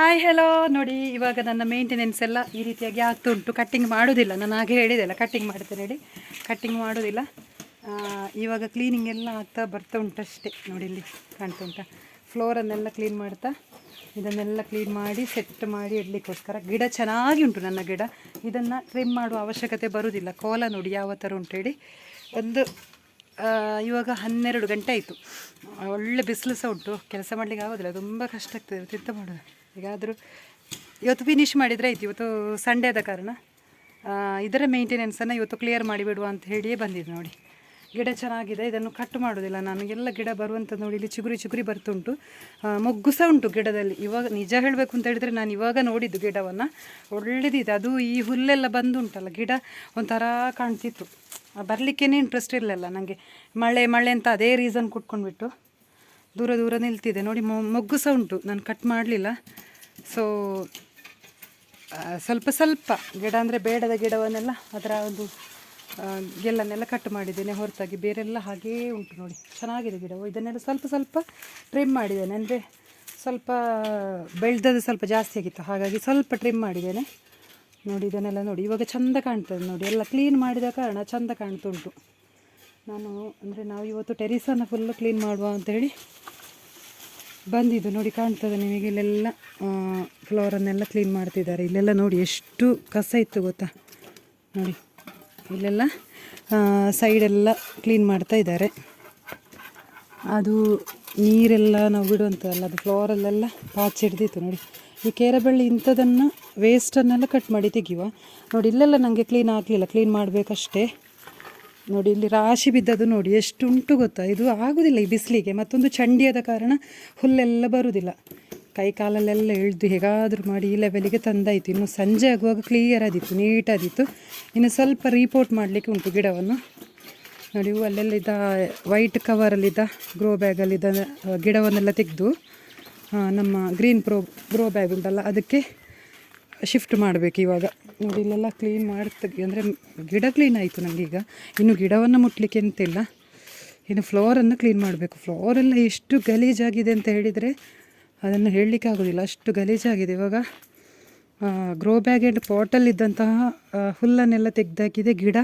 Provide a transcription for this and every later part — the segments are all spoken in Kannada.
ಹಾಯ್ ಹೆಲೋ ನೋಡಿ, ಇವಾಗ ನನ್ನ ಮೇಂಟೆನೆನ್ಸ್ ಎಲ್ಲ ಈ ರೀತಿಯಾಗಿ ಆಗ್ತಾ ಉಂಟು. ಕಟ್ಟಿಂಗ್ ಮಾಡೋದಿಲ್ಲ. ನಾನು ಹಾಗೆ ಹೇಳಿದೆಲ್ಲ ಕಟ್ಟಿಂಗ್ ಮಾಡ್ತೇನೆ ಹೇಳಿ ಕಟ್ಟಿಂಗ್ ಮಾಡೋದಿಲ್ಲ. ಇವಾಗ ಕ್ಲೀನಿಂಗ್ ಎಲ್ಲ ಆಗ್ತಾ ಬರ್ತಾ ಉಂಟಷ್ಟೇ. ನೋಡಿ ಇಲ್ಲಿ ಕಾಣ್ತಾ ಉಂಟಾ. ಫ್ಲೋರನ್ನೆಲ್ಲ ಕ್ಲೀನ್ ಮಾಡ್ತಾ, ಇದನ್ನೆಲ್ಲ ಕ್ಲೀನ್ ಮಾಡಿ ಸೆಟ್ ಮಾಡಿ ಇಡಲಿಕ್ಕೋಸ್ಕರ. ಗಿಡ ಚೆನ್ನಾಗಿ ಉಂಟು ನನ್ನ ಗಿಡ. ಇದನ್ನು ಟ್ರಿಮ್ ಮಾಡುವ ಅವಶ್ಯಕತೆ ಬರುವುದಿಲ್ಲ ಕೋಲ ನೋಡಿ ಯಾವ ಥರ ಉಂಟು ಹೇಳಿ. ಒಂದು ಇವಾಗ ಹನ್ನೆರಡು ಗಂಟೆ ಆಯಿತು. ಒಳ್ಳೆ ಬಿಸಿಲು ಸಹ ಉಂಟು. ಕೆಲಸ ಮಾಡಲಿಕ್ಕೆ ಆಗೋದಿಲ್ಲ. ತುಂಬ ಕಷ್ಟ ಆಗ್ತದೆ. ತಿಂತ ಮಾಡೋದು ಈಗಾದರೂ ಇವತ್ತು ಫಿನಿಶ್ ಮಾಡಿದರೆ ಆಯ್ತು. ಇವತ್ತು ಸಂಡೇ ಆದ ಕಾರಣ. ಇದರ ಮೇಂಟೆನೆನ್ಸನ್ನು ಇವತ್ತು ಕ್ಲಿಯರ್ ಮಾಡಿಬಿಡುವ ಅಂತ ಹೇಳಿಯೇ ಬಂದಿದ್ದು ನೋಡಿ. ಗಿಡ ಚೆನ್ನಾಗಿದೆ. ಇದನ್ನು ಕಟ್ ಮಾಡೋದಿಲ್ಲ ನಾನು. ಎಲ್ಲ ಗಿಡ ಬರುವಂಥ ನೋಡಿ. ಇಲ್ಲಿ ಚಿಗುರಿ ಚಿಗುರಿ ಬರ್ತುಂಟು. ಮೊಗ್ಗು ಸಹ ಉಂಟು ಗಿಡದಲ್ಲಿ. ಇವಾಗ ನಿಜ ಹೇಳಬೇಕು ಅಂತ ಹೇಳಿದರೆ ನಾನು ಇವಾಗ ನೋಡಿದ್ದು ಗಿಡವನ್ನು. ಒಳ್ಳೆದಿದೆ. ಅದು ಈ ಹುಲ್ಲೆಲ್ಲ ಬಂದುಂಟಲ್ಲ. ಗಿಡ ಒಂಥರ ಕಾಣ್ತಿತ್ತು. ಬರಲಿಕ್ಕೇ ಇಂಟ್ರೆಸ್ಟ್ ಇರಲಿಲ್ಲ ನನಗೆ ಮಳೆ ಮಳೆ ಅಂತ ಅದೇ ರೀಸನ್ ಕುಟ್ಕೊಂಡ್ಬಿಟ್ಟು ದೂರ ದೂರ ನಿಲ್ತಿದೆ. ನೋಡಿ ಮೊಗ್ಗು ಸಹ ಉಂಟು. ನಾನು ಕಟ್ ಮಾಡಲಿಲ್ಲ. ಸೊ ಸ್ವಲ್ಪ ಸ್ವಲ್ಪ ಗಿಡ ಅಂದರೆ ಬೇಡದ ಗಿಡವನ್ನೆಲ್ಲ ಅದರ ಒಂದು ಗೆಲ್ಲನ್ನೆಲ್ಲ ಕಟ್ ಮಾಡಿದ್ದೇನೆ. ಹೊರತಾಗಿ ಬೇರೆಲ್ಲ ಹಾಗೇ ಉಂಟು ನೋಡಿ. ಚೆನ್ನಾಗಿದೆ ಗಿಡವು ಇದನ್ನೆಲ್ಲ ಸ್ವಲ್ಪ ಸ್ವಲ್ಪ ಟ್ರಿಮ್ ಮಾಡಿದ್ದೇನೆ. ಅಂದರೆ ಸ್ವಲ್ಪ ಬೆಳೆದದ್ದು ಸ್ವಲ್ಪ ಜಾಸ್ತಿ ಆಗಿತ್ತು. ಹಾಗಾಗಿ ಸ್ವಲ್ಪ ಟ್ರಿಮ್ ಮಾಡಿದ್ದೇನೆ. ನೋಡಿ, ಇದನ್ನೆಲ್ಲ ನೋಡಿ. ಇವಾಗ ಚಂದ ಕಾಣ್ತದೆ ನೋಡಿ. ಎಲ್ಲ ಕ್ಲೀನ್ ಮಾಡಿದ ಕಾರಣ ಚಂದ ಕಾಣ್ತುಂಟು ನಾನು, ಅಂದರೆ ನಾವು ಇವತ್ತು ಟೆರಿಸನ್ನು ಫುಲ್ಲು ಕ್ಲೀನ್ ಮಾಡುವ ಅಂತೇಳಿ ಬಂದಿದ್ದು ನೋಡಿ ಕಾಣ್ತದೆ ನಿಮಗೆ ಇಲ್ಲೆಲ್ಲ ಫ್ಲೋರನ್ನೆಲ್ಲ ಕ್ಲೀನ್ ಮಾಡ್ತಿದ್ದಾರೆ. ಇಲ್ಲೆಲ್ಲ ನೋಡಿ ಎಷ್ಟು ಕಸ ಇತ್ತು ಗೊತ್ತಾ? ನೋಡಿ, ಇಲ್ಲೆಲ್ಲ ಸೈಡೆಲ್ಲ ಕ್ಲೀನ್ ಮಾಡ್ತಾ ಇದ್ದಾರೆ. ಅದು ನೀರೆಲ್ಲ ನಾವು ಬಿಡುವಂಥದ್ದಲ್ಲ, ಅದು ಫ್ಲೋರಲ್ಲೆಲ್ಲ ಪಾಚಿ ಹಿಡ್ದಿತ್ತು ನೋಡಿ. ಈ ಕೇರಬಳ್ಳಿ ಇಂಥದನ್ನು ವೇಸ್ಟನ್ನೆಲ್ಲ ಕಟ್ ಮಾಡಿ ತೆಗಿಯುವ. ನೋಡಿ, ಇಲ್ಲೆಲ್ಲ ನನಗೆ ಕ್ಲೀನ್ ಆಗಲಿಲ್ಲ ಕ್ಲೀನ್ ಮಾಡಬೇಕಷ್ಟೇ. ನೋಡಿ, ಇಲ್ಲಿ ರಾಶಿ ಬಿದ್ದದ್ದು ನೋಡಿ ಎಷ್ಟು ಉಂಟು ಗೊತ್ತಾ? ಇದು ಆಗುದಿಲ್ಲ ಈ ಬಿಸಿಲಿಗೆ. ಮತ್ತೊಂದು ಚಂಡಿಯಾದ ಕಾರಣ ಹುಲ್ಲೆಲ್ಲ ಬರುವುದಿಲ್ಲ ಕೈ ಕಾಲಲ್ಲೆಲ್ಲ ಎಳ್ದು ಹೇಗಾದರೂ ಮಾಡಿ ಈ ಲೆವೆಲಿಗೆ ತಂದಾಯಿತು. ಇನ್ನು ಸಂಜೆ ಆಗುವಾಗ ಕ್ಲಿಯರ್ ಆದಿತ್ತು ನೀಟಾದಿತ್ತು ಇನ್ನು ಸ್ವಲ್ಪ ರೀಪೋರ್ಟ್ ಮಾಡಲಿಕ್ಕೆ ಉಂಟು ಗಿಡವನ್ನು. ನೋಡಿ ಅಲ್ಲೆಲ್ಲಿದ್ದ ವೈಟ್ ಕವರಲ್ಲಿದ್ದ ಗ್ರೋ ಬ್ಯಾಗಲ್ಲಿದ್ದ ಗಿಡವನ್ನೆಲ್ಲ ತೆಗೆದು ನಮ್ಮ ಗ್ರೀನ್ ಪ್ರೋ ಗ್ರೋ ಬ್ಯಾಗ್ ಉಂಟಲ್ಲ, ಅದಕ್ಕೆ ಶಿಫ್ಟ್ ಮಾಡಬೇಕು ಇವಾಗ. ನೋಡಿ, ಇಲ್ಲೆಲ್ಲ ಕ್ಲೀನ್ ಮಾಡ್ತ ಅಂದರೆ ಗಿಡ ಕ್ಲೀನ್ ಆಯಿತು ನನಗೆ ಈಗ. ಇನ್ನು ಗಿಡವನ್ನು ಮುಟ್ಲಿಕ್ಕೆ ಎಂತಿಲ್ಲ. ಇನ್ನು ಫ್ಲೋರನ್ನು ಕ್ಲೀನ್ ಮಾಡಬೇಕು. ಫ್ಲೋರೆಲ್ಲ ಎಷ್ಟು ಗಲೀಜಾಗಿದೆ ಅಂತ ಹೇಳಿದರೆ ಅದನ್ನು ಹೇಳಲಿಕ್ಕೆ ಆಗೋದಿಲ್ಲ. ಅಷ್ಟು ಗಲೀಜಾಗಿದೆ ಇವಾಗ. ಗ್ರೋ ಬ್ಯಾಗ್ ಆ್ಯಂಡ್ ಪಾಟಲ್ಲಿದ್ದಂತಹ ಹುಲ್ಲನ್ನೆಲ್ಲ ತೆಗೆದಾಕಿದೆ ಗಿಡ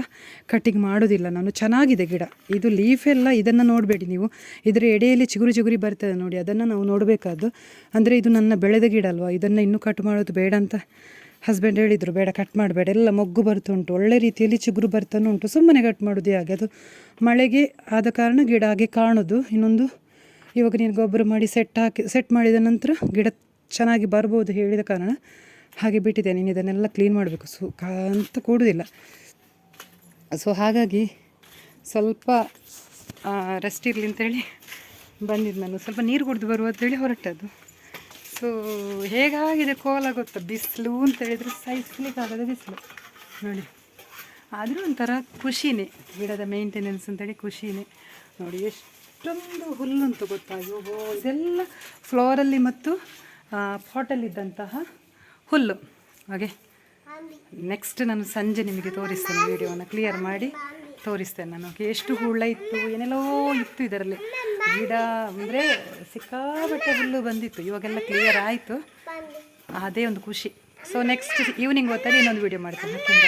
ಕಟ್ಟಿಂಗ್ ಮಾಡೋದಿಲ್ಲ ನಾನು. ಚೆನ್ನಾಗಿದೆ ಗಿಡ. ಇದು ಲೀಫ್ ಎಲ್ಲ ಇದನ್ನು ನೋಡಬೇಡಿ ನೀವು. ಇದರ ಎಡೆಯಲ್ಲಿ ಚಿಗುರು ಚಿಗುರಿ ಬರ್ತದೆ ನೋಡಿ, ಅದನ್ನು ನಾವು ನೋಡಬೇಕಾದ್ದು. ಅಂದರೆ ಇದು ನನ್ನ ಬೆಳೆದ ಗಿಡ ಅಲ್ವಾ? ಇದನ್ನು ಇನ್ನೂ ಕಟ್ ಮಾಡೋದು ಬೇಡ ಅಂತ ಹಸ್ಬೆಂಡ್ ಹೇಳಿದರು. ಬೇಡ ಕಟ್ ಮಾಡಬೇಡ. ಎಲ್ಲ ಮೊಗ್ಗು ಬರ್ತುಂಟು. ಒಳ್ಳೆ ರೀತಿಯಲ್ಲಿ ಚಿಗುರು ಬರ್ತಾನೆ ಉಂಟು. ಸುಮ್ಮನೆ ಕಟ್ ಮಾಡೋದು ಹಾಗೆ. ಅದು ಮಳೆಗೆ ಆದ ಕಾರಣ ಗಿಡ ಹಾಗೆ ಕಾಣೋದು. ಇನ್ನೊಂದು ಇವಾಗ ನೀನು ಗೊಬ್ಬರ ಮಾಡಿ ಸೆಟ್ ಹಾಕಿ ಸೆಟ್ ಮಾಡಿದ ನಂತರ ಗಿಡ ಚೆನ್ನಾಗಿ ಬರ್ಬೋದು ಹೇಳಿದ ಕಾರಣ. ಹಾಗೆ ಬಿಟ್ಟಿದೆ ನೀನು ಇದನ್ನೆಲ್ಲ ಕ್ಲೀನ್ ಮಾಡಬೇಕು. ಸು ಅಂತ ಕೂಡುವುದಿಲ್ಲ ಸೊ ಹಾಗಾಗಿ ಸ್ವಲ್ಪ ರೆಸ್ಟ್ ಇರಲಿ ಅಂತೇಳಿ ಬಂದಿದ್ದು ನಾನು. ಸ್ವಲ್ಪ ನೀರು ಕುಡಿದು ಬರುವ ಅಂತೇಳಿ ಹೊರಟದ್ದು. ಸೊ ಹೇಗಾಗಿದೆ ಕೋಲ ಗೊತ್ತಾ? ಬಿಸಿಲು ಅಂತ ಹೇಳಿದರೆ ಸಹಿಸ್ಲಿಕ್ಕಾಗದ ಬಿಸಿಲು. ನೋಡಿ. ಆದರೂ ಒಂಥರ ಖುಷಿನೇ. ಗಿಡದ ಮೇಂಟೆನೆನ್ಸ್ ಅಂತೇಳಿ ಖುಷಿನೇ. ನೋಡಿ, ಎಷ್ಟೊಂದು ಹುಲ್ಲುಂಟು ಗೊತ್ತಾ? ಅಯ್ಯೋ ಇದೆಲ್ಲ ಫ್ಲೋರಲ್ಲಿ ಮತ್ತು ಪಾಟಲ್ಲಿದ್ದಂತಹ ಹುಲ್ಲು. ಹಾಗೆ ನೆಕ್ಸ್ಟ್ ನಾನು ಸಂಜೆ ನಿಮಗೆ ತೋರಿಸ್ತೇನೆ ವಿಡಿಯೋನ ಕ್ಲಿಯರ್ ಮಾಡಿ ತೋರಿಸ್ತೇನೆ ನಾನು ಎಷ್ಟು ಹುಳ ಇತ್ತು ಏನೆಲ್ಲೋ ಇತ್ತು ಇದರಲ್ಲಿ. ಗಿಡ ಅಂದರೆ ಸಿಕ್ಕಾಪಟ್ಟೆ ಹುಲ್ಲು ಬಂದಿತ್ತು ಇವಾಗೆಲ್ಲ ಕ್ಲಿಯರ್ ಆಯಿತು. ಅದೇ ಒಂದು ಖುಷಿ. ಸೊ ನೆಕ್ಸ್ಟ್ ಈವ್ನಿಂಗ್ ಹೊತ್ತಲ್ಲಿ ಇನ್ನೊಂದು ವಿಡಿಯೋ ಮಾಡ್ತೇನೆ ತುಂಬ